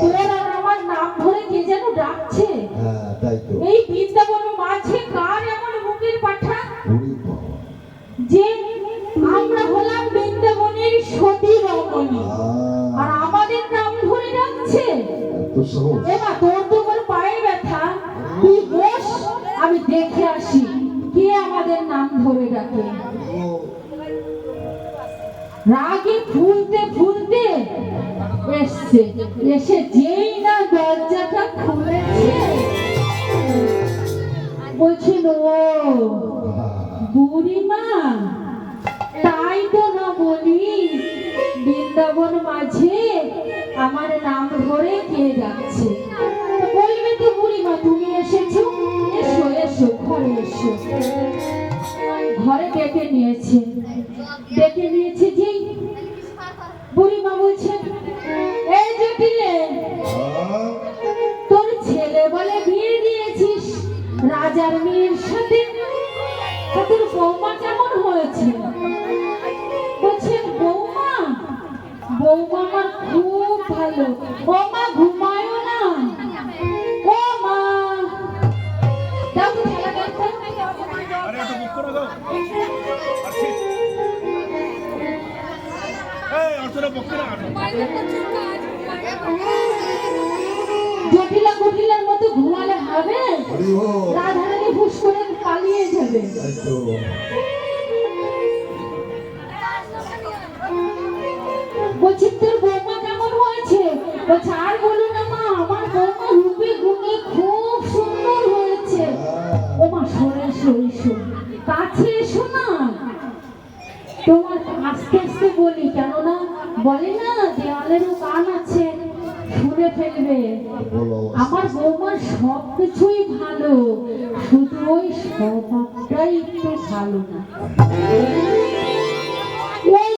তোর আর আমার নাম ধরে কে যেন ডাকছে? হ্যাঁ তাই তো। এই বৃন্দাবন মাঝে কার এমন মুখের পাঠা? যে আমরা হলাম বৃন্দাবনের সতী রমণী। আর আমাদের নাম ধরে ডাকছে? এত তোর তো আমার পায়ে ব্যথা। তুই বস আমি দেখে আসি কে আমাদের নাম ধরে ডাকে। রাগে ফুলতে ফুলতে এসছে এসে যেই না দরজাটা খুলেছে, বলছিল বুড়িমা, তাই তো না বলি, বৃন্দাবন মাঝে আমার নাম ধরে কে যাচ্ছে বলবে তো বুড়িমা, তুমি এসেছ? এসো এসো, ঘরে এসো। ঘরে ডেকে নিয়েছে। ডেকে নিয়েছে যে বলে বিয়ে দিয়েছিস রাজার মেয়ের সাথে? তোর বৌমা কেমন হয়েছে? বলছেন বৌমা বৌমা আমার খুব ভালো। বৌমা ঘুমায়ও না। ও মা। দাও তো খেলা আরে একটু বুক করে দাও। এই অর্থটা বুক করে আনো মতো ঘুমালে হবে। রাধারানী ফুস করে পালিয়ে যাবে। তাই তো বলছি তোর বৌমা কেমন হয়েছে? বলছে আর বলো না মা আমার বৌমা রূপে গুণে খুব সুন্দর হয়েছে। ও মা সরে এসো এসো। কাছে এসো না। তোমার আস্তে আস্তে বলি কেননা বলে না আমার বৌমা সব কিছুই ভালো শুধু ওই স্বভাবটাই একটু ভালো না।